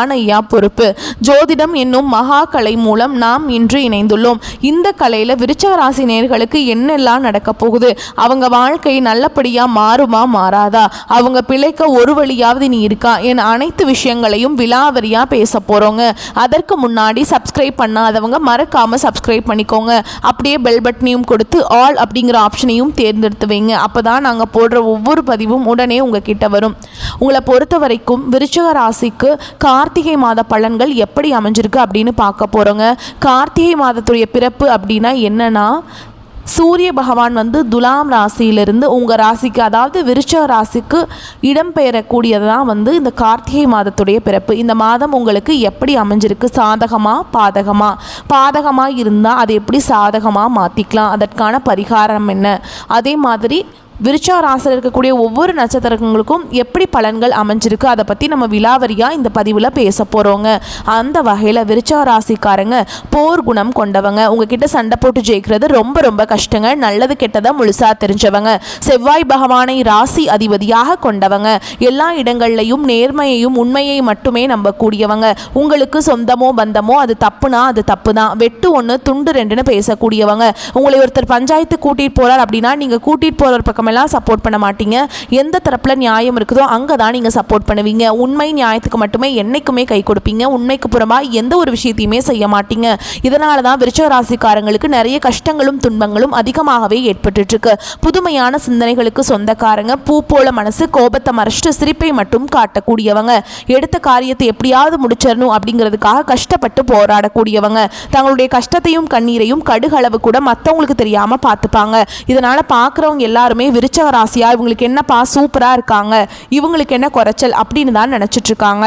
தான் ஐயா பொறுப்பு. ஜோதிடம் என்னும் மகா கலை மூலம் நாம் இன்று இணைந்துள்ளோம். இந்த கலையில விருச்சகராசி நேர்களுக்கு என்னெல்லாம் நடக்க போகுது? அவங்க வாழ்க்கை நல்லபடியா மாறுமா மாறாதா? அவங்க பிழைக்க ஒரு வழியாவது நீ இருக்கா? என் அனைத்து விஷயங்களையும் விலாவரியா பேச போறோங்க. அதற்கு முன்னாடி சப்ஸ்கிரைப் பண்ணாதவங்க மறக்காம சப்ஸ்கிரைப் பண்ணிக்கோங்க. அப்படியே பெல் பட்டனையும் கொடுத்து ஆல் அப்படிங்கிற ஆப்ஷனையும் தேர்ந்தெடுத்து வைங்க அப்பதான் நாங்க போடுற ஒவ்வொரு பதிவும் உடனே உங்ககிட்ட வரும். உங்களை பொறுத்த வரைக்கும் விருச்சக ராசிக்கு கார்த்திகை மாத பலன்கள் எப்படி அமைஞ்சிருக்கு அப்படின்னு பார்க்க போகிறோங்க கார்த்திகை மாதத்துடைய பிறப்பு அப்படின்னா என்னன்னா சூரிய பகவான் வந்து துலாம் ராசியிலிருந்து உங்கள் ராசிக்கு அதாவது விருச்சக ராசிக்கு இடம்பெயரக்கூடியது தான் வந்து இந்த கார்த்திகை மாதத்துடைய பிறப்பு. இந்த மாதம் உங்களுக்கு எப்படி அமைஞ்சிருக்கு? சாதகமாக பாதகமாக பாதகமாக இருந்தால் அதை எப்படி சாதகமாக மாற்றிக்கலாம் அதற்கான பரிகாரம் என்ன? அதே மாதிரி விருச்சா ராசியில் இருக்கக்கூடிய ஒவ்வொரு நட்சத்திரங்களுக்கும் எப்படி பலன்கள் அமைஞ்சிருக்கு? அதை பற்றி நம்ம விலாவரியாக இந்த பதிவில் பேச போகிறோங்க அந்த வகையில் விருச்சா ராசிக்காரங்க போர் குணம் கொண்டவங்க. உங்ககிட்ட சண்டை போட்டு ஜெயிக்கிறது ரொம்ப ரொம்ப கஷ்டங்க. நல்லது கெட்டதாக முழுசாக தெரிஞ்சவங்க. செவ்வாய் பகவானை ராசி அதிபதியாக கொண்டவங்க. எல்லா இடங்கள்லையும் நேர்மையையும் உண்மையை மட்டுமே நம்பக்கூடியவங்க. உங்களுக்கு சொந்தமோ பந்தமோ அது தப்புனா அது தப்பு தான் வெட்டு ஒன்று துண்டு ரெண்டுன்னு பேசக்கூடியவங்க. உங்களை ஒருத்தர் பஞ்சாயத்து கூட்டிகிட்டு போகிறார் அப்படின்னா நீங்கள் கூட்டிகிட்டு போகிற பக்கம் பக்கமெல்லாம் சப்போர்ட் பண்ண மாட்டீங்க. எந்த தரப்பில் நியாயம் இருக்குதோ அங்கே தான் நீங்கள் சப்போர்ட் பண்ணுவீங்க. உண்மை நியாயத்துக்கு மட்டுமே என்றைக்குமே கை கொடுப்பீங்க. உண்மைக்கு புறமாக எந்த ஒரு விஷயத்தையுமே செய்ய மாட்டீங்க. இதனால தான் விருச்சக ராசிக்காரங்களுக்கு நிறைய கஷ்டங்களும் துன்பங்களும் அதிகமாகவே ஏற்பட்டுருக்கு புதுமையான சிந்தனைகளுக்கு சொந்தக்காரங்க பூ போல மனசு கோபத்தை மறைச்சிட்டு சிரிப்பை மட்டும் காட்டக்கூடியவங்க எடுத்த காரியத்தை எப்படியாவது முடிச்சிடணும் அப்படிங்கிறதுக்காக கஷ்டப்பட்டு போராடக்கூடியவங்க. தங்களுடைய கஷ்டத்தையும் கண்ணீரையும் கடுகளவு கூட மற்றவங்களுக்கு தெரியாமல் பார்த்துப்பாங்க. இதனால் பார்க்குறவங்க எல்லாருமே விருச்சக ராசியா இவங்களுக்கு என்னப்பா சூப்பராக இருக்காங்க இவங்களுக்கு என்ன குறைச்சல் அப்படின்னு தான் நினச்சிட்ருக்காங்க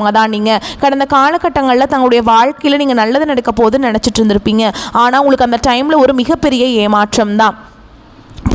இருக்கிறவங்க தான் நீங்கள் கடந்த காலகட்டங்களில் தங்களுடைய வாழ்க்கையில் நீங்கள் நல்லது நடக்க போகுதுன்னு நினச்சிட்டு இருந்திருப்பீங்க. ஆனால் உங்களுக்கு அந்த டைமில் ஒரு மிகப்பெரிய ஏமாற்றம் தான்.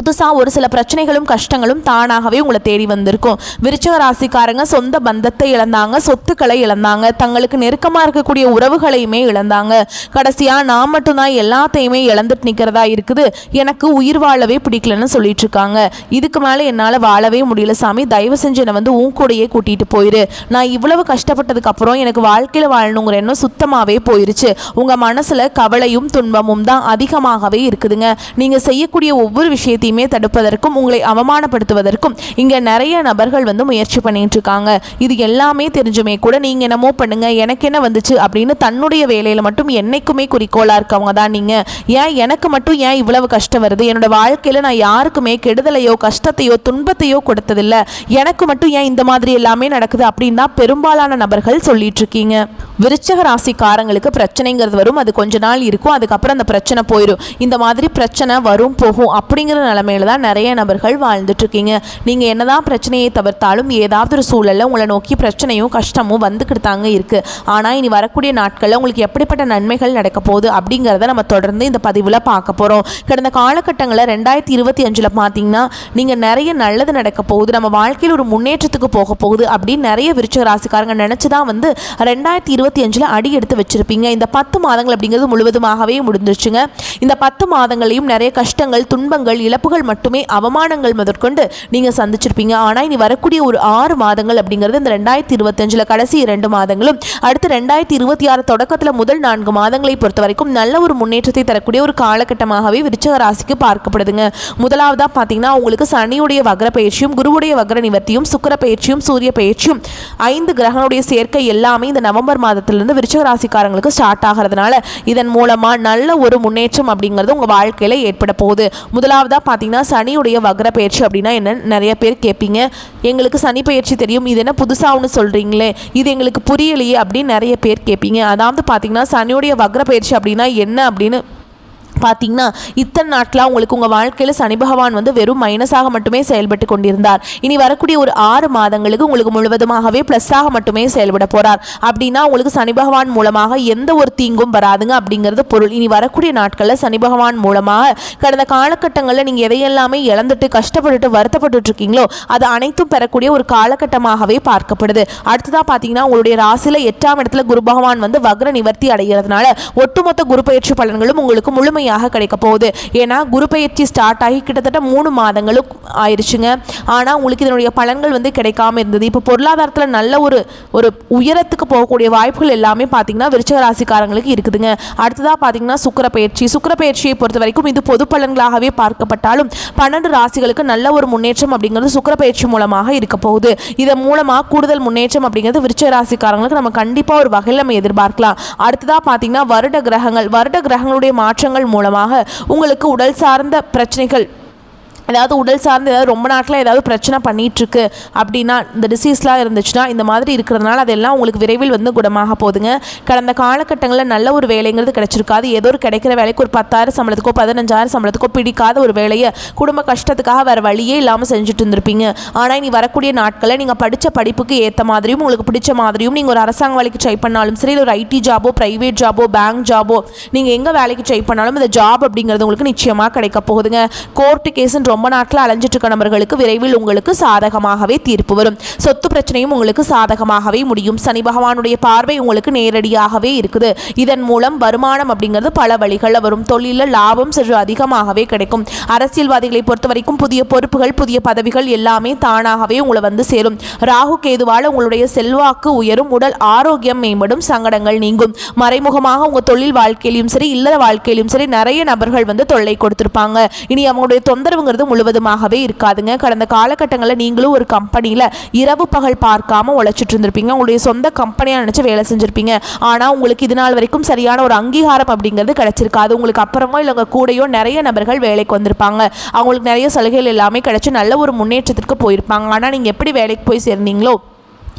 புதுசாக ஒரு சில பிரச்சனைகளும் கஷ்டங்களும் தானாகவே உங்களை தேடி வந்திருக்கும். விருச்சக ராசிக்காரங்க சொந்த பந்தத்தை இழந்தாங்க சொத்துக்களை இழந்தாங்க தங்களுக்கு நெருக்கமாக இருக்கக்கூடிய உறவுகளையுமே இழந்தாங்க. கடைசியாக நான் மட்டும்தான் எல்லாத்தையுமே இழந்துட்டு நிற்கிறதா இருக்குது. எனக்கு உயிர் வாழவே பிடிக்கலன்னு சொல்லிட்டு இருக்காங்க. இதுக்கு மேலே என்னால் வாழவே முடியல சாமி. தயவு செஞ்சு என்னை வந்து உன் கூடையே கூட்டிகிட்டு போயிரு. நான் இவ்வளவு கஷ்டப்பட்டதுக்கு அப்புறம் எனக்கு வாழ்க்கையில் வாழணுங்கிற எண்ணம் சுத்தமாகவே போயிருச்சு. உங்கள் மனசில் கவலையும் துன்பமும் தான் அதிகமாகவே இருக்குதுங்க. நீங்கள் செய்யக்கூடிய ஒவ்வொரு விஷயத்தையும் எதையுமே தடுப்பதற்கும் உங்களை அவமானப்படுத்துவதற்கும் இங்கே நிறைய நபர்கள் வந்து முயற்சி பண்ணிட்டு இருக்காங்க இது எல்லாமே தெரிஞ்சுமே கூட நீங்கள் என்னமோ பண்ணுங்க எனக்கு என்ன வந்துச்சு அப்படின்னு தன்னுடைய வேலையில் மட்டும் என்னைக்குமே குறிக்கோளாக இருக்கவங்க தான் நீங்கள் ஏன் எனக்கு மட்டும் ஏன் இவ்வளவு கஷ்டம் வருது? என்னோட வாழ்க்கையில் நான் யாருக்குமே கெடுதலையோ கஷ்டத்தையோ துன்பத்தையோ கொடுத்ததில்ல. எனக்கு மட்டும் ஏன் இந்த மாதிரி எல்லாமே நடக்குது அப்படின்னு தான் பெரும்பாலான நபர்கள் சொல்லிட்டு இருக்கீங்க விருச்சக ராசிக்காரங்களுக்கு பிரச்சனைங்கிறது வரும். அது கொஞ்ச நாள் இருக்கும். அதுக்கப்புறம் அந்த பிரச்சனை போயிடும் இந்த மாதிரி பிரச்சனை வரும் போகும் அப்படிங்கிற நிலமையில தான் நிறைய நபர்கள் வாழ்ந்துட்டு இருக்கீங்க நீங்க என்னதான் பிரச்சனையை தவிர்த்தாலும் ஏதாவது ஒரு சூழலில் உங்களை நோக்கி பிரச்சனையும் கஷ்டமும் வந்துக்கிட்டு தாங்க இருக்குது ஆனால் இனி வரக்கூடிய நாட்களில் உங்களுக்கு எப்படிப்பட்ட நன்மைகள் நடக்க போகுது அப்படிங்கிறத நம்ம தொடர்ந்து இந்த பதிவில் பார்க்க போகிறோம் கடந்த காலகட்டங்களில் ரெண்டாயிரத்தி இருபத்தி அஞ்சில் பார்த்தீங்கன்னா நீங்கள் நிறைய நல்லது நடக்க போகுது. நம்ம வாழ்க்கையில் ஒரு முன்னேற்றத்துக்கு போக போகுது அப்படின்னு நிறைய விருச்சக ராசிக்காரங்க நினச்சி தான் வந்து ரெண்டாயிரத்தி இருபத்தி அஞ்சில் அடி எடுத்து வச்சுருப்பீங்க. இந்த பத்து மாதங்கள் அப்படிங்கிறது முழுவதுமாகவே முடிஞ்சிருச்சுங்க. இந்த பத்து மாதங்களையும் நிறைய கஷ்டங்கள் துன்பங்கள் இழப்புகள் இழப்புகள் மட்டுமே அவமானங்கள் முதற்கொண்டு நீங்கள் சந்திச்சிருப்பீங்க. ஆனால் இனி வரக்கூடிய ஒரு ஆறு மாதங்கள் அப்படிங்கிறது இந்த ரெண்டாயிரத்தி இருபத்தஞ்சில் கடைசி இரண்டு மாதங்களும் அடுத்து ரெண்டாயிரத்தி இருபத்தி ஆறு தொடக்கத்தில் முதல் நான்கு மாதங்களை பொறுத்த வரைக்கும் நல்ல ஒரு முன்னேற்றத்தை தரக்கூடிய ஒரு காலகட்டமாகவே விருச்சக ராசிக்கு பார்க்கப்படுதுங்க. முதலாவதாக பார்த்தீங்கன்னா உங்களுக்கு சனியுடைய வக்ர பயிற்சியும் குருவுடைய வக்ர நிவர்த்தியும் சுக்கர பயிற்சியும் சூரிய பயிற்சியும் ஐந்து கிரகனுடைய சேர்க்கை எல்லாமே இந்த நவம்பர் மாதத்திலிருந்து விருச்சக ராசிக்காரங்களுக்கு ஸ்டார்ட் ஆகிறதுனால இதன் மூலமாக நல்ல ஒரு முன்னேற்றம் அப்படிங்கிறது உங்கள் வாழ்க்கையில் ஏற்பட போகுது. முதலாவதாக பார்த்தீங்கன்னா பார்த்தீங்கன்னா சனியுடைய வக்ர பயிற்சி அப்படின்னா என்ன? நிறைய பேர் கேட்பீங்க. எங்களுக்கு சனி பயிற்சி தெரியும். இது என்ன புதுசாக ஒன்று சொல்கிறீங்களே இது எங்களுக்கு புரியலையே அப்படின்னு நிறைய பேர் கேட்பீங்க. அதாவது பார்த்தீங்கன்னா சனியுடைய வக்ர பயிற்சி அப்படின்னா என்ன அப்படின்னு பார்த்தீங்கன்னா இத்தனை நாட்களாக உங்களுக்கு உங்கள் வாழ்க்கையில் சனி பகவான் வந்து வெறும் மைனஸாக மட்டுமே செயல்பட்டு கொண்டிருந்தார். இனி வரக்கூடிய ஒரு ஆறு மாதங்களுக்கு உங்களுக்கு முழுவதுமாகவே ப்ளஸ்ஸாக மட்டுமே செயல்பட போகிறார் அப்படின்னா உங்களுக்கு சனி பகவான் மூலமாக எந்த ஒரு தீங்கும் வராதுங்க அப்படிங்கிறது பொருள். இனி வரக்கூடிய நாட்களில் சனி பகவான் மூலமாக கடந்த காலகட்டங்களில் நீங்கள் எதையெல்லாமே இழந்துட்டு கஷ்டப்பட்டுட்டு வருத்தப்பட்டு இருக்கீங்களோ அது அனைத்தும் பெறக்கூடிய ஒரு காலகட்டமாகவே பார்க்கப்படுது. அடுத்ததாக பார்த்தீங்கன்னா உங்களுடைய ராசியில் எட்டாம் இடத்துல குரு பகவான் வந்து வக்ர நிவர்த்தி அடைகிறதுனால ஒட்டுமொத்த குரு பயிற்சி பலன்களும் உங்களுக்கு முழுமையாக கிடைக்க போகுது. ஏன்னா குரு பயிற்சி ஸ்டார்ட் ஆகி கிட்டத்தட்ட மூணு மாதங்களும் ஆயிடுச்சுங்க ஆனால் உங்களுக்கு இதனுடைய பலன்கள் வந்து கிடைக்காம இருந்தது. இப்போ பொருளாதாரத்தில் நல்ல ஒரு ஒரு உயரத்துக்கு போகக்கூடிய வாய்ப்புகள் எல்லாமே பார்த்தீங்கன்னா விருச்சக ராசிக்காரங்களுக்கு இருக்குதுங்க. அடுத்ததாக பார்த்தீங்கன்னா சுக்கர பயிற்சி. சுக்கிர பயிற்சியை பொறுத்த வரைக்கும் இது பொது பலன்களாகவே பார்க்கப்பட்டாலும் பன்னெண்டு ராசிகளுக்கு நல்ல ஒரு முன்னேற்றம் அப்படிங்கிறது சுக்கர பயிற்சி மூலமாக இருக்க போகுது. இதன் மூலமாக கூடுதல் முன்னேற்றம் அப்படிங்கிறது விருச்சக ராசிக்காரங்களுக்கு நம்ம கண்டிப்பாக ஒரு வகையில் நம்ம எதிர்பார்க்கலாம். அடுத்ததாக பார்த்தீங்கன்னா வருட கிரகங்கள். வருட கிரகங்களுடைய மாற்றங்கள் மூலமாக உங்களுக்கு உடல் சார்ந்த பிரச்சனைகள் ஏதாவது உடல் சார்ந்து ஏதாவது ரொம்ப நாட்டில் ஏதாவது பிரச்சனை பண்ணிகிட்ருக்கு அப்படின்னா இந்த டிசீஸ்லாம் இருந்துச்சுன்னா இந்த மாதிரி இருக்கிறதுனால அதெல்லாம் உங்களுக்கு விரைவில் வந்து குணமாக போகுதுங்க. கடந்த காலகட்டங்களில் நல்ல ஒரு வேலைங்கிறது கிடச்சிருக்காது. ஏதோ ஒரு கிடைக்கிற வேலைக்கு ஒரு பத்தாயிரம் சம்பளத்துக்கோ பதினஞ்சாயிரம் சம்பளத்துக்கோ பிடிக்காத ஒரு வேலையை குடும்ப கஷ்டத்துக்காக வேறு வழியே இல்லாமல் செஞ்சுட்டு இருந்திருப்பீங்க. ஆனால் இனி வரக்கூடிய நாட்களில் நீங்கள் படித்த படிப்புக்கு ஏற்ற மாதிரியும் உங்களுக்கு பிடிச்ச மாதிரியும் நீங்கள் ஒரு அரசாங்க வேலைக்கு ட்ரை பண்ணாலும் சரி ஒரு ஐடி ஜாபோ ப்ரைவேட் ஜாபோ பேங்க் ஜாபோ நீங்கள் எங்கே வேலைக்கு ட்ரை பண்ணாலும் இந்த ஜாப் அப்படிங்கிறது உங்களுக்கு நிச்சயமாக கிடைக்க போகுதுங்க. கோர்ட்டு கேஸுன்னு ரொம்ப நாட்கள் அலைஞ்சிட்டு இருக்க நபர்களுக்கு விரைவில் உங்களுக்கு சாதகமாகவே தீர்ப்பு வரும். சொத்து பிரச்சனையும் உங்களுக்கு சாதகமாகவே முடியும். சனி பகவானுடைய பார்வை உங்களுக்கு நேரடியாகவே இருக்குது. இதன் மூலம் வருமானம் அப்படிங்கிறது பல வழிகளில் வரும். தொழிலில் லாபம் சற்று அதிகமாகவே கிடைக்கும். அரசியல்வாதிகளை பொறுத்த வரைக்கும் புதிய பொறுப்புகள் புதிய பதவிகள் எல்லாமே தானாகவே உங்களை வந்து சேரும். ராகு கேதுவால் உங்களுடைய செல்வாக்கு உயரும். உடல் ஆரோக்கியம் மேம்படும். சங்கடங்கள் நீங்கும். மறைமுகமாக உங்கள் தொழில் வாழ்க்கையிலும் சரி இல்லற வாழ்க்கையிலும் சரி நிறைய நபர்கள் வந்து தொல்லை கொடுத்துருப்பாங்க. இனி அவங்களுடைய தொந்தரவுங்கிறது முழுவதுமாகவே இருக்காதுங்க. கடந்த காலகட்டங்களில் நீங்களும் ஒரு கம்பெனியில் இரவு பகல் பார்க்காம உழைச்சிட்டு இருந்திருப்பீங்க உங்களுடைய சொந்த கம்பெனியாக நினச்சி வேலை செஞ்சுருப்பீங்க. ஆனால் உங்களுக்கு இது நாள் வரைக்கும் சரியான ஒரு அங்கீகாரம் அப்படிங்கிறது கிடைச்சிருக்காது. உங்களுக்கு அப்புறமோ இல்லை உங்கள் கூடயோ நிறைய நபர்கள் வேலைக்கு வந்திருப்பாங்க. அவங்களுக்கு நிறைய சலுகைகள் எல்லாமே கிடைச்சி நல்ல ஒரு முன்னேற்றத்திற்கு போயிருப்பாங்க. ஆனால் நீங்கள் எப்படி வேலைக்கு போய் சேர்ந்தீங்களோ?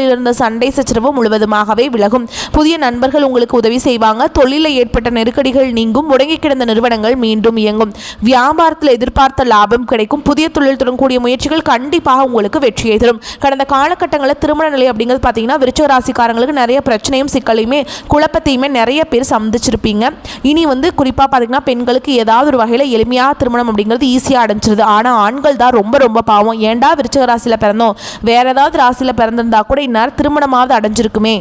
உறவுகளில் இருந்த சண்டை சச்சரவு முழுவதுமாகவே விலகும். புதிய நண்பர்கள் உங்களுக்கு உதவி செய்வாங்க. தொழிலில் ஏற்பட்ட நெருக்கடிகள் நீங்கும். முடங்கி கிடந்த நிறுவனங்கள் மீண்டும் இயங்கும். வியாபாரத்தில் எதிர்பார்த்த லாபம் கிடைக்கும். புதிய தொழில் தொடங்கக்கூடிய முயற்சிகள் கண்டிப்பாக உங்களுக்கு வெற்றியை தரும். கடந்த காலகட்டங்களில் திருமண நிலை அப்படிங்கிறது பார்த்தீங்கன்னா விருச்சக ராசிக்காரங்களுக்கு நிறைய பிரச்சனையும் சிக்கலையுமே குழப்பத்தையுமே நிறைய பேர் சந்திச்சிருப்பீங்க. இனி வந்து குறிப்பாக பார்த்தீங்கன்னா பெண்களுக்கு ஏதாவது ஒரு வகையில் எளிமையாக திருமணம் அப்படிங்கிறது ஈஸியாக அடைஞ்சிருது. ஆனால் ஆண்கள் தான் ரொம்ப ரொம்ப பாவம். ஏன்டா விருச்சக ராசியில் பிறந்தோம்? வேற ஏதாவது ராசியில் பிறந்திருந்தா கூட இந்நேரம் திருமணமாவது அடைஞ்சிருக்குமே.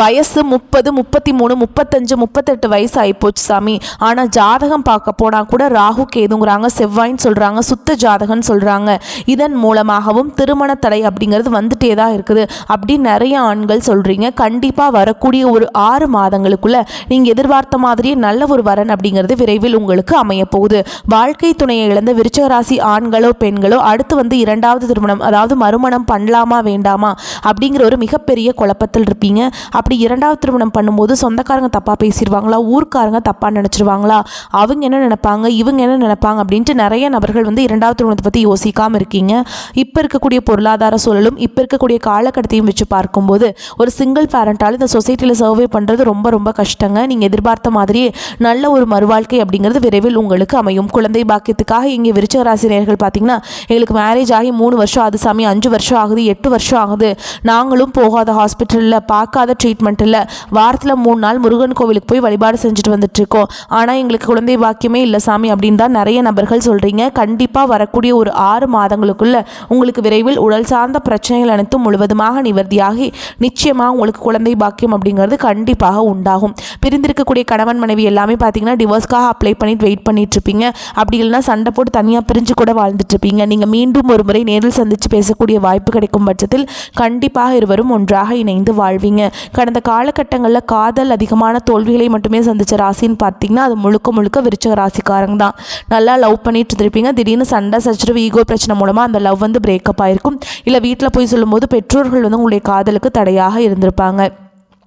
வயசு முப்பது முப்பத்தி மூணு முப்பத்தஞ்சு முப்பத்தெட்டு வயசு ஆகிப்போச்சு சாமி. ஆனால் ஜாதகம் பார்க்க போனால் கூட ராகு கேதுங்கிறாங்க செவ்வாயின்னு சொல்கிறாங்க சுத்த ஜாதகம்னு சொல்கிறாங்க இதன் மூலமாகவும் திருமண தடை அப்படிங்கிறது வந்துட்டே தான் இருக்குது. அப்படின்னு நிறைய ஆண்கள் சொல்கிறீங்க கண்டிப்பாக வரக்கூடிய ஒரு ஆறு மாதங்களுக்குள்ள நீங்கள் எதிர்பார்த்த மாதிரியே நல்ல ஒரு வரன் அப்படிங்கிறது விரைவில் உங்களுக்கு அமையப்போகுது வாழ்க்கை துணையை இழந்த விருச்சகராசி ஆண்களோ பெண்களோ அடுத்து வந்து இரண்டாவது திருமணம் அதாவது மறுமணம் பண்ணலாமா வேண்டாமா அப்படிங்கிற ஒரு மிகப்பெரிய குழப்பத்தில் இருப்பீங்க. அப்படி இரண்டாவது திருமணம் பண்ணும்போது சொந்தக்காரங்க தப்பாக பேசிடுவாங்களா? ஊர்க்காரங்க தப்பாக நினச்சிருவாங்களா? அவங்க என்ன நினைப்பாங்க? இவங்க என்ன நினைப்பாங்க? அப்படின்ட்டு நிறைய நபர்கள் வந்து இரண்டாவது திருமணத்தை பற்றி யோசிக்காமல் இருக்கீங்க. இப்போ இருக்கக்கூடிய பொருளாதார சூழலும் இப்போ இருக்கக்கூடிய காலகட்டத்தையும் வச்சு பார்க்கும்போது ஒரு சிங்கிள் பேரண்டால் இந்த சொசைட்டியில் சர்வே பண்ணுறது ரொம்ப ரொம்ப கஷ்டங்க. நீங்கள் எதிர்பார்த்த மாதிரியே நல்ல ஒரு மறுவாழ்க்கை அப்படிங்கிறது விரைவில் உங்களுக்கு அமையும். குழந்தை பாக்கியத்துக்காக இங்கே விருச்சக ராசி பார்த்தீங்கன்னா எங்களுக்கு மேரேஜ் ஆகி மூணு வருஷம் ஆகுது சாமி அஞ்சு வருஷம் ஆகுது எட்டு வருஷம் ஆகுது. நாங்களும் போகாத ஹாஸ்பிட்டலில் பார்க்காத ட்ரீட்மெண்ட் இல்லை. வாரத்தில் மூணு நாள் முருகன் கோவிலுக்கு போய் வழிபாடு செஞ்சுட்டு வந்துட்டு இருக்கோம் ஆனால் எங்களுக்கு குழந்தை பாக்கியமே இல்லை சாமி அப்படின்னு தான் நிறைய நபர்கள் சொல்கிறீங்க கண்டிப்பாக வரக்கூடிய ஒரு ஆறு மாதங்களுக்குள்ள உங்களுக்கு விரைவில் உடல் சார்ந்த பிரச்சனைகள் அனைத்தும் முழுவதுமாக நிவர்த்தியாகி நிச்சயமாக உங்களுக்கு குழந்தை பாக்கியம் அப்படிங்கிறது கண்டிப்பாக உண்டாகும். பிரிந்திருக்கக்கூடிய கணவன் மனைவி எல்லாமே பார்த்தீங்கன்னா டிவோர்ஸ்க்காக அப்ளை பண்ணிட்டு வெயிட் பண்ணிட்டு இருப்பீங்க அப்படி இல்லைன்னா சண்டை போட்டு தனியாக பிரிஞ்சு கூட வாழ்ந்துட்டு இருப்பீங்க நீங்கள் மீண்டும் ஒரு முறை நேரில் சந்தித்து பேசக்கூடிய வாய்ப்பு கிடைக்கும் பட்சத்தில் கண்டிப்பாக இருவரும் ஒன்றாக இணைந்து வாழ்வீங்க. கடந்த காலகட்டங்களில் காதல் அதிகமான தோல்விகளை மட்டுமே சந்திச்ச ராசின்னு பார்த்தீங்கன்னா அது முழுக்க முழுக்க விருச்சக ராசிக்காரங்க தான். நல்லா லவ் பண்ணிட்டு இருந்திருப்பீங்க. திடீர்னு சண்டை சச்சரவு ஈகோ பிரச்சனை மூலமாக அந்த லவ் வந்து பிரேக்கப் ஆயிருக்கும். இல்லை வீட்டில் போய் சொல்லும்போது பெற்றோர்கள் வந்து உங்களுடைய காதலுக்கு தடையாக இருந்திருப்பாங்க.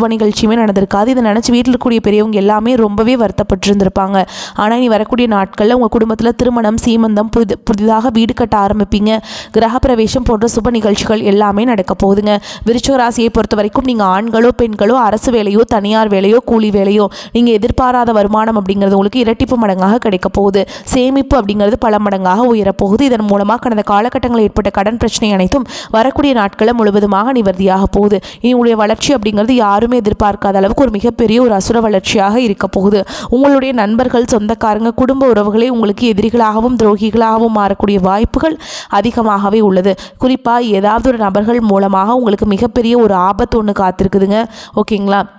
சுப நிகழ்ச்சியுமே நடந்திருக்காது. இதை நினச்சி வீட்டில் இருக்கக்கூடிய பெரியவங்க எல்லாமே ரொம்பவே வருத்தப்பட்டிருந்திருப்பாங்க. ஆனால் இனி வரக்கூடிய நாட்களில் உங்கள் குடும்பத்தில் திருமணம் சீமந்தம் புதி புதிதாக வீடு கட்ட ஆரம்பிப்பீங்க. கிரகப்பிரவேசம் போன்ற சுப நிகழ்ச்சிகள் எல்லாமே நடக்க போகுதுங்க. விருச்சிக ராசியை பொறுத்த வரைக்கும் நீங்கள் ஆண்களோ பெண்களோ அரசு வேலையோ தனியார் வேலையோ கூலி வேலையோ நீங்கள் எதிர்பாராத வருமானம் அப்படிங்கிறது உங்களுக்கு இரட்டிப்பு மடங்காக கிடைக்க போகுது. சேமிப்பு அப்படிங்கிறது பல மடங்காக உயரப்போகுது இதன் மூலமாக கடந்த காலகட்டங்களில் ஏற்பட்ட கடன் பிரச்சனை அனைத்தும் வரக்கூடிய நாட்களில் முழுவதுமாக நிவர்த்தியாக போகுது. இனி உங்களுடைய வளர்ச்சி அப்படிங்கிறது யாரும் எதிர்பார்க்காத அளவுக்கு ஒரு மிகப்பெரிய ஒரு அசுர வளர்ச்சியாக இருக்க போகுது. உங்களுடைய நண்பர்கள் சொந்தக்காரங்க குடும்ப உறவுகளே உங்களுக்கு எதிரிகளாகவும் துரோகிகளாகவும் மாறக்கூடிய வாய்ப்புகள் அதிகமாகவே உள்ளது. குறிப்பாக ஏதாவது ஒரு நபர்கள் மூலமாக உங்களுக்கு மிகப்பெரிய ஒரு ஆபத்து ஒன்று காத்திருக்குதுங்க. ஓகேங்களா?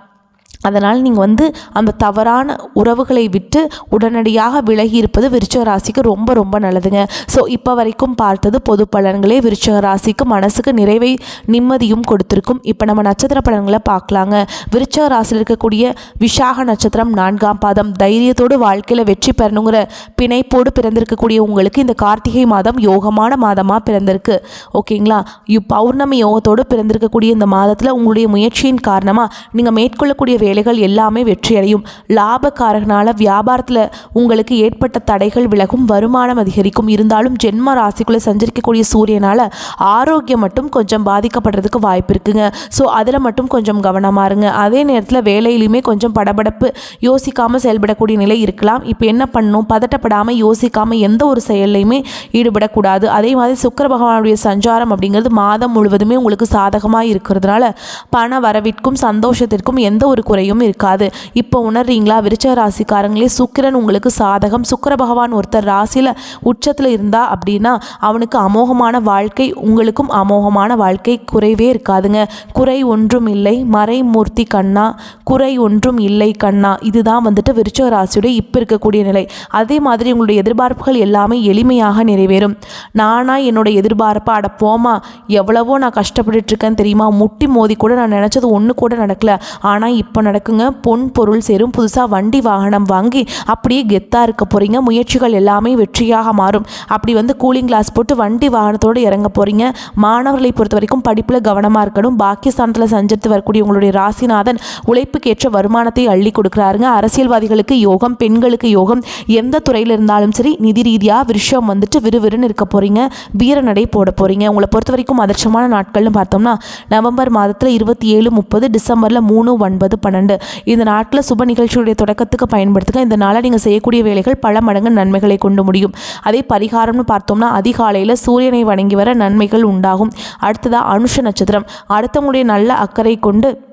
அதனால் நீங்கள் வந்து அந்த தவறான உறவுகளை விட்டு உடனடியாக விலகி இருப்பது விருச்சக ராசிக்கு ரொம்ப ரொம்ப நல்லதுங்க. ஸோ இப்போ வரைக்கும் பார்த்தது பொது பலன்களே விருச்சக ராசிக்கு மனசுக்கு நிறைவை நிம்மதியும் கொடுத்துருக்கும். இப்போ நம்ம நட்சத்திர பலன்களை பார்க்கலாங்க. விருச்சக ராசியில் இருக்கக்கூடிய விஷாக நட்சத்திரம் நான்காம் பாதம். தைரியத்தோடு வாழ்க்கையில் வெற்றி பெறணுங்கிற பிணைப்போடு பிறந்திருக்கக்கூடிய உங்களுக்கு இந்த கார்த்திகை மாதம் யோகமான மாதமாக பிறந்திருக்கு. ஓகேங்களா? பௌர்ணமி யோகத்தோடு பிறந்திருக்கக்கூடிய இந்த மாதத்தில் உங்களுடைய முயற்சியின் காரணமாக நீங்கள் மேற்கொள்ளக்கூடிய வேலைகள் எல்லாமே வெற்றியடையும். லாபக்காரகனால வியாபாரத்தில் உங்களுக்கு ஏற்பட்ட தடைகள் விலகும் வருமானம் அதிகரிக்கும். இருந்தாலும் ஜென்ம ராசிக்குள்ளே சஞ்சரிக்கக்கூடிய சூரியனால் ஆரோக்கியம் மட்டும் கொஞ்சம் பாதிக்கப்படுறதுக்கு வாய்ப்பு இருக்குங்க. ஸோ அதில் மட்டும் கொஞ்சம் கவனமாக இருங்க. அதே நேரத்தில் வேலையிலையுமே கொஞ்சம் படபடப்பு யோசிக்காமல் செயல்படக்கூடிய நிலை இருக்கலாம். இப்போ என்ன பண்ணணும்? பதட்டப்படாமல் யோசிக்காமல் எந்த ஒரு செயல்லையுமே ஈடுபடக்கூடாது. அதே மாதிரி சுக்கர பகவானுடைய சஞ்சாரம் அப்படிங்கிறது மாதம் முழுவதுமே உங்களுக்கு சாதகமாக இருக்கிறதுனால பண வரவிற்கும் சந்தோஷத்திற்கும் எந்த ஒரு குறையும் இருக்காது. இப்போ உணர்றீங்களா? விருச்ச ராசிக்காரங்களே சுக்கிரன் உங்களுக்கு சாதகம். சுக்கர பகவான் ஒருத்தர் ராசியில் உச்சத்தில் இருந்தா அப்படின்னா அவனுக்கு அமோகமான வாழ்க்கை உங்களுக்கும் அமோகமான வாழ்க்கை குறைவே இருக்காதுங்க. குறை ஒன்றும் இல்லை. மறைமூர்த்தி கண்ணா குறை ஒன்றும் இல்லை கண்ணா. இதுதான் வந்துட்டு விருச்ச ராசியுடைய இப்போ இருக்கக்கூடிய நிலை. அதே மாதிரி உங்களுடைய எதிர்பார்ப்புகள் எல்லாமே எளிமையாக நிறைவேறும். நானா என்னோட எதிர்பார்ப்பை அட போமா எவ்வளவோ நான் கஷ்டப்பட்டுட்டு இருக்கேன் தெரியுமா? முட்டி மோதி கூட நான் நினச்சது ஒன்று கூட நடக்கல. ஆனால் இப்போ நடக்குங்க. பொன் பொருள் சேரும். புதுசாக வண்டி வாகனம் வாங்கி அப்படியே கெத்தாக இருக்க போகிறீங்க முயற்சிகள் எல்லாமே வெற்றியாக மாறும். அப்படி வந்து கூலிங் கிளாஸ் போட்டு வண்டி வாகனத்தோடு இறங்க போகிறீங்க மாணவர்களை பொறுத்த வரைக்கும் படிப்பில் கவனமாக இருக்கணும். பாக்கியஸ்தானத்தில் சஞ்சரித்து வரக்கூடிய உங்களுடைய ராசிநாதன் உழைப்புக்கேற்ற வருமானத்தை அள்ளி கொடுக்குறாருங்க. அரசியல்வாதிகளுக்கு யோகம் பெண்களுக்கு யோகம். எந்த துறையில் இருந்தாலும் சரி நிதி ரீதியாக விஷயம் வந்துட்டு விறுவிறுன்னு இருக்க போகிறீங்க வீரநடை போட போகிறீங்க உங்களை பொறுத்த வரைக்கும் அதிர்ஷ்டமான நாட்கள்னு பார்த்தோம்னா நவம்பர் மாதத்தில் இருபத்தி ஏழு முப்பது டிசம்பரில் மூணு ஒன்பது பன்னெண்டு இந்த நாட்டில் சுப நிகழ்ச்சியுடைய தொடக்கத்துக்கு பயன்படுத்துங்க. இந்த நாளில் நீங்கள் செய்யக்கூடிய வேலைகள் பல மடங்கு நன்மைகளை கொண்டு முடியும். அதே பரிகாரம்னு பார்த்தோம்னா அதிகாலையில் சூரியனை வணங்கி வர நன்மைகள் உண்டாகும். அடுத்ததாக அனுஷ நட்சத்திரம். அடுத்தவங்களுடைய நல்ல அக்கறை கொண்டு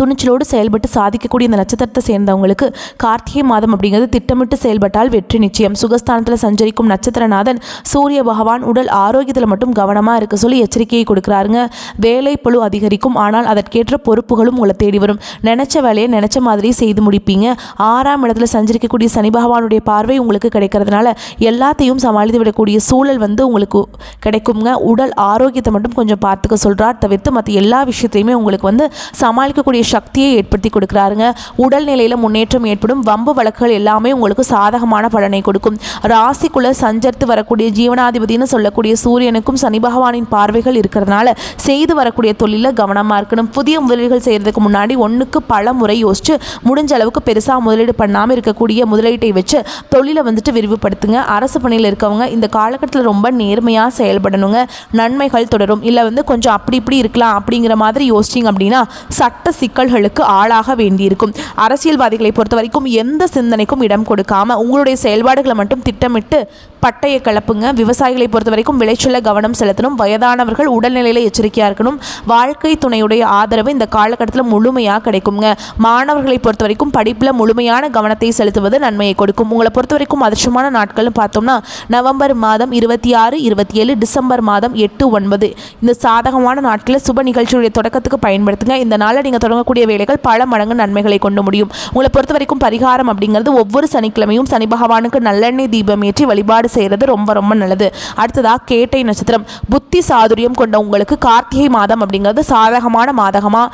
துணிச்சலோடு செயல்பட்டு சாதிக்கக்கூடிய இந்த நட்சத்திரத்தை சேர்ந்தவங்களுக்கு கார்த்திகை மாதம் அப்படிங்கிறது திட்டமிட்டு செயல்பட்டால் வெற்றி நிச்சயம். சுகஸ்தானத்தில் சஞ்சரிக்கும் நட்சத்திரநாதன் சூரிய பகவான் உடல் ஆரோக்கியத்தில் மட்டும் கவனமாக இருக்க சொல்லி எச்சரிக்கையை கொடுக்குறாருங்க. வேலை பழு அதிகரிக்கும் ஆனால் அதற்கேற்ற பொறுப்புகளும் உங்களை தேடி வரும். நினச்ச வேலையை நினச்ச மாதிரி செய்து முடிப்பீங்க. ஆறாம் இடத்துல சஞ்சரிக்கக்கூடிய சனி பகவானுடைய பார்வை உங்களுக்கு கிடைக்கிறதுனால எல்லாத்தையும் சமாளித்து விடக்கூடிய சூழல் வந்து உங்களுக்கு கிடைக்குங்க. உடல் ஆரோக்கியத்தை மட்டும் கொஞ்சம் பார்த்துக்க சொல்கிறார் தவிர்த்து மற்ற எல்லா விஷயத்தையுமே உங்களுக்கு வந்து சமாளிக்கக்கூடிய சக்தியை ஏற்படுத்தி கொடுக்குறாருங்க. உடல்நிலையில் முன்னேற்றம் ஏற்படும். வம்பு வழக்குகள் எல்லாமே உங்களுக்கு சாதகமான பலனை கொடுக்கும். ராசிக்குள்ளே சஞ்சரித்து வரக்கூடிய ஜீவனாதிபதினு சொல்லக்கூடிய சூரியனுக்கும் சனி பகவானின் பார்வைகள் இருக்கிறதுனால செய்து வரக்கூடிய தொழிலில் கவனமாக இருக்கணும். புதிய முதலீடுகள் செய்கிறதுக்கு முன்னாடி ஒன்றுக்கு பல முறை யோசிச்சு முடிஞ்ச அளவுக்கு பெருசாக முதலீடு பண்ணாமல் இருக்கக்கூடிய முதலீட்டை வச்சு தொழிலை வந்துட்டு விரிவுபடுத்துங்க. அரசு பணியில் இருக்கவங்க இந்த காலகட்டத்தில் ரொம்ப நேர்மையாக செயல்படணுங்க. நன்மைகள் தொடரும். இல்லை வந்து கொஞ்சம் அப்படி இப்படி இருக்கலாம் அப்படிங்கிற மாதிரி யோசிச்சிங்க அப்படின்னா சட்ட சிக்கல்களுக்கு ஆளாக வேண்டியிருக்கும். அரசியல்வாதிகளை பொறுத்த வரைக்கும் எந்த சிந்தனைக்கும் இடம் கொடுக்காம உங்களுடைய செயல்பாடுகளை மட்டும் திட்டமிட்டு பட்டையை கலப்புங்க விவசாயிகளை பொறுத்த வரைக்கும் விளைச்சல கவனம் செலுத்தணும். வயதானவர்கள் உடல்நிலையில் எச்சரிக்கையாக இருக்கணும். வாழ்க்கை துணையுடைய ஆதரவு இந்த காலகட்டத்தில் முழுமையாக கிடைக்குங்க. மாணவர்களை பொறுத்த வரைக்கும் படிப்பில் முழுமையான கவனத்தை செலுத்துவது நன்மையை கொடுக்கும். உங்களை பொறுத்த வரைக்கும் அதிர்ஷ்டமான நாட்கள்னு பார்த்தோம்னா நவம்பர் மாதம் இருபத்தி ஆறு இருபத்தி ஏழு டிசம்பர் மாதம் எட்டு ஒன்பது. இந்த சாதகமான நாட்களில் சுப நிகழ்ச்சியுடைய தொடக்கத்துக்கு பயன்படுத்துங்க. இந்த நாளில் நீங்கள் தொடங்கக்கூடிய வேலைகள் பல மடங்கு நன்மைகளை கொண்டு முடியும். உங்களை பொறுத்த வரைக்கும் பரிகாரம் அப்படிங்கிறது ஒவ்வொரு சனிக்கிழமையும் சனி பகவானுக்கு நல்லெண்ணெய் தீபம் ஏற்றி வழிபாடு செய்கிறது ரொம்ப ரொம்ப நல்லது. அடுத்ததாக கேட்டை நட்சத்திரம். புத்தி சாதுரியம் கொண்ட உங்களுக்கு கார்த்திகை மாதம் அப்படிங்கிறது சாதகமான மாதகமாக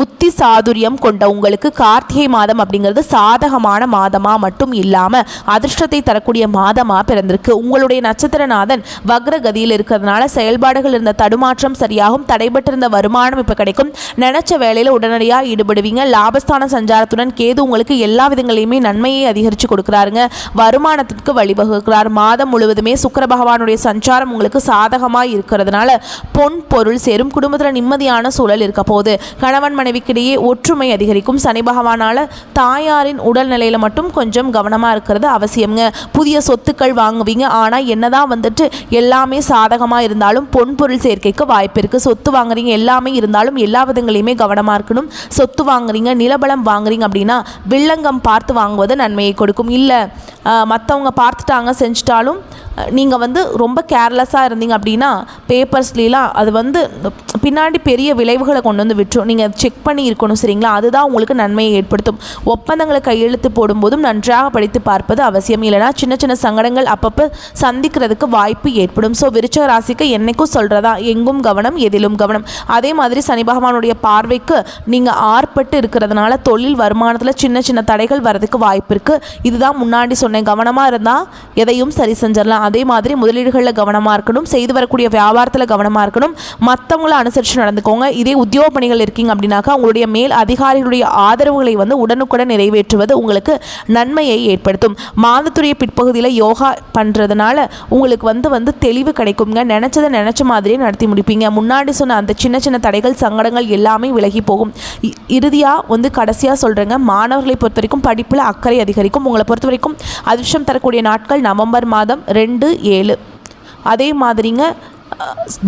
புத்தி சாதுரியம் கொண்ட உங்களுக்கு கார்த்திகை மாதம் அப்படிங்கிறது சாதகமான மாதமாக மட்டும் இல்லாமல் அதிர்ஷ்டத்தை தரக்கூடிய மாதமாக பிறந்திருக்கு. உங்களுடைய நட்சத்திரநாதன் வக்ரகதியில் இருக்கிறதுனால செயல்பாடுகள் இருந்த தடுமாற்றம் சரியாகும் தடைபட்டிருந்த வருமானம் இப்போ கிடைக்கும். நினச்ச வேலையில் உடனடியாக ஈடுபடுவீங்க. லாபஸ்தான சஞ்சாரத்துடன் கேது உங்களுக்கு எல்லா விதங்களையுமே நன்மையை அதிகரித்து கொடுக்குறாருங்க. வருமானத்திற்கு வழிவகுக்கிறார். மாதம் முழுவதுமே சுக்கர பகவானுடைய சஞ்சாரம் உங்களுக்கு சாதகமாக இருக்கிறதுனால பொன் பொருள் சேரும். குடும்பத்தில் நிம்மதியான சூழல் இருக்க போது கணவன் மனைவிக்கிடையே ஒற்றுமை அதிகரிக்கும். சனி பகவானால் தாயாரின் உடல்நிலையில் மட்டும் கொஞ்சம் கவனமாக இருக்கிறது அவசியம்ங்க. புதிய சொத்துக்கள் வாங்குவீங்க. ஆனால் என்னதான் வந்துட்டு எல்லாமே சாதகமாக இருந்தாலும் பொன் பொருள் சேர்க்கைக்கு வாய்ப்பு இருக்குது சொத்து வாங்குறீங்க எல்லாமே இருந்தாலும் எல்லா விதங்களையுமே கவனமாக இருக்கணும். சொத்து வாங்குறீங்க நிலபலம் வாங்குறீங்க அப்படின்னா வில்லங்கம் பார்த்து வாங்குவது நன்மையை கொடுக்கும். இல்லை மற்றவங்க பார்த்துட்டாங்க செஞ்சிட்டாலும் நீங்கள் வந்து ரொம்ப கேர்லெஸ்ஸாக இருந்தீங்க அப்படின்னா பேப்பர்ஸ்லாம் அது வந்து பின்னாடி பெரிய விளைவுகளை கொண்டு வந்து விட்டுரும். நீங்கள் செக் பண்ணி இருக்கணும் சரிங்களா? அதுதான் உங்களுக்கு நன்மையை ஏற்படுத்தும். ஒப்பந்தங்களை கையெழுத்து போடும்போதும் நன்றாக படித்து பார்ப்பது அவசியம். இல்லைனா சின்ன சின்ன சங்கடங்கள் அப்பப்போ சந்திக்கிறதுக்கு வாய்ப்பு ஏற்படும். ஸோ விருச்ச ராசிக்கு என்னைக்கும் சொல்கிறதா எங்கும் கவனம் எதிலும் கவனம். அதே மாதிரி சனி பகவானுடைய பார்வைக்கு நீங்கள் ஆர்ப்பட்டு இருக்கிறதுனால தொழில் வருமானத்தில் சின்ன சின்ன தடைகள் வரதுக்கு வாய்ப்பு இருக்குது இதுதான் முன்னாடி சொன்னேன் கவனமாக இருந்தால் எதையும் சரி செஞ்சிடலாம். அதே மாதிரி முதலீடுகளில் கவனமாக இருக்கணும். செய்து வரக்கூடிய வியாபாரத்தில் கவனமாக இருக்கணும். மற்றவங்கள அனுசரித்து நடந்துக்கோங்க. இதே உத்தியோக பணிகள் இருக்கீங்க அப்படின்னா அப்படின்னாக்கா உங்களுடைய மேல் அதிகாரிகளுடைய ஆதரவுகளை வந்து உடனுக்குடன் நிறைவேற்றுவது உங்களுக்கு நன்மையை ஏற்படுத்தும். மாதத்துடைய பிற்பகுதியில் யோகா பண்ணுறதுனால உங்களுக்கு வந்து வந்து தெளிவு கிடைக்குங்க நினச்சதை நினச்ச மாதிரியே நடத்தி முடிப்பீங்க. முன்னாடி சொன்ன அந்த சின்ன சின்ன தடைகள் சங்கடங்கள் எல்லாமே விலகி போகும். இறுதியாக வந்து கடைசியாக சொல்கிறேங்க மாணவர்களை பொறுத்த வரைக்கும் படிப்பில் அக்கறை அதிகரிக்கும். உங்களை பொறுத்த வரைக்கும் அதிர்ஷ்டம் தரக்கூடிய நாட்கள் நவம்பர் மாதம் ரெண்டு ஏழு. அதே மாதிரிங்க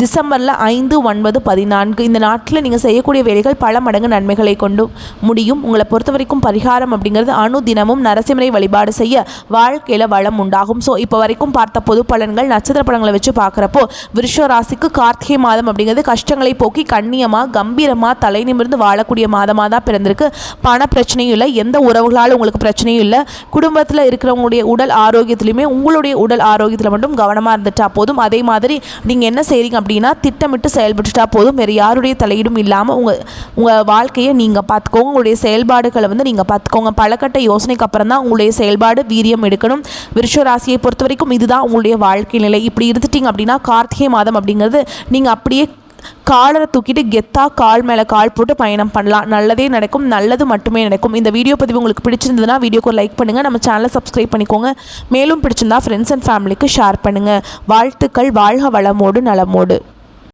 டிசம்பரில் ஐந்து ஒன்பது பதினான்கு இந்த நாட்டில் நீங்கள் செய்யக்கூடிய வேலைகள் பல மடங்கு நன்மைகளை கொண்டு முடியும். உங்களை பொறுத்த வரைக்கும் பரிகாரம் அப்படிங்கிறது அணு தினமும் நரசிம்மரை வழிபாடு செய்ய வாழ்க்கையில் வளம் உண்டாகும். ஸோ இப்போ வரைக்கும் பார்த்த பொது பலன்கள் நட்சத்திர படங்களை வச்சு பார்க்குறப்போ விருஷ ராசிக்கு கார்த்திகை மாதம் அப்படிங்கிறது கஷ்டங்களை போக்கி கண்ணியமாக கம்பீரமாக தலை நிமிர்ந்து வாழக்கூடிய மாதமாக தான் பிறந்திருக்கு. பண பிரச்சனையும் இல்லை எந்த உறவுகளால் உங்களுக்கு பிரச்சனையும் இல்லை. குடும்பத்தில் இருக்கிறவங்களுடைய உடல் ஆரோக்கியத்திலையுமே உங்களுடைய உடல் ஆரோக்கியத்தில் மட்டும் கவனமாக இருந்துட்டா போதும். அதே மாதிரி நீங்கள் என்ன செய்கிறீங்க அப்படின்னா திட்டமிட்டு செயல்பட்டுட்டா போதும். வேறு யாருடைய தலையீடும் இல்லாமல் உங்கள் உங்கள் வாழ்க்கையை நீங்கள் பார்த்துக்கோங்க. உங்களுடைய செயல்பாடுகளை வந்து நீங்கள் பார்த்துக்கோங்க. பலக்கட்ட யோசனைக்கு அப்புறம் தான் உங்களுடைய செயல்பாடு வீரியம் எடுக்கணும். விருஷ ராசியை பொறுத்த வரைக்கும் இதுதான் உங்களுடைய வாழ்க்கை நிலை. இப்படி இருந்துட்டிங்க அப்படின்னா கார்த்திகை மாதம் அப்படிங்கிறது நீங்கள் அப்படியே காலரை தூக்கிட்டு கெத்தாக கால் மேலே கால் போட்டு பயணம் பண்ணலாம். நல்லதே நடக்கும் நல்லது மட்டுமே நடக்கும். இந்த வீடியோ பதிவு உங்களுக்கு பிடிச்சிருந்ததுன்னா வீடியோக்கு லைக் பண்ணுங்கள் நம்ம சேனலை சப்ஸ்கிரைப் பண்ணிக்கோங்க. மேலும் பிடிச்சிருந்தா ஃப்ரெண்ட்ஸ் அண்ட் ஃபேமிலிக்கு ஷேர் பண்ணுங்கள் வாழ்த்துக்கள் வாழ்க வளமோடு நலமோடு.